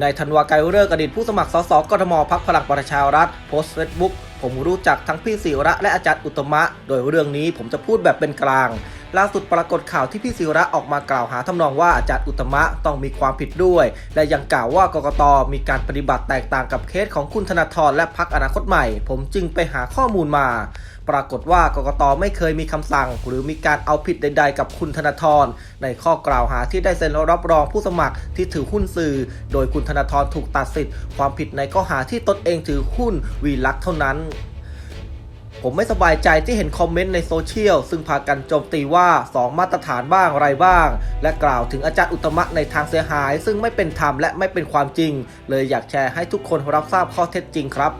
ในธันวาไกรเลิกษ์อดีตผู้สมัครสสกทมพักพลังประชารัฐโพสต์เฟซบุ๊กผมรู้จักทั้งพี่ศิระและอาจารย์อุตมะ โดยเรื่องนี้ผมจะพูดแบบเป็นกลาง ล่าสุดปรากฏข่าวที่พี่ศิระออกมากล่าวหาทำนองว่าอาจารย์อุตมะต้องมีความผิดด้วย และยังกล่าวว่ากกตมีการปฏิบัติแตกต่างกับเคสของคุณธนาธรและพักอนาคตใหม่ ผมจึงไปหาข้อมูลมา ปรากฏว่ากกตไม่เคยมีคำสั่ง หรือมีการเอาผิดใด ๆ กับคุณธนาธรในข้อกล่าวหาที่ได้เซ็นรับรองผู้สมัครที่ถือหุ้นสื่อ โดยคุณธนาธรถูกตัดสิทธิ์ความผิดในข้อหาที่ตนเองถือหุ้นวีลักษณ์เท่านั้น ผมไม่สบายใจที่เห็นคอมเมนต์ในโซเชียล ซึ่งพากันโจมตีว่า 2 มาตรฐานบ้างไรบ้าง และกล่าวถึงอาจารย์อุตมะในทางเสียหาย ซึ่งไม่เป็นธรรมและไม่เป็นความจริง เลยอยากแชร์ให้ทุกคนรับทราบข้อเท็จจริงครับ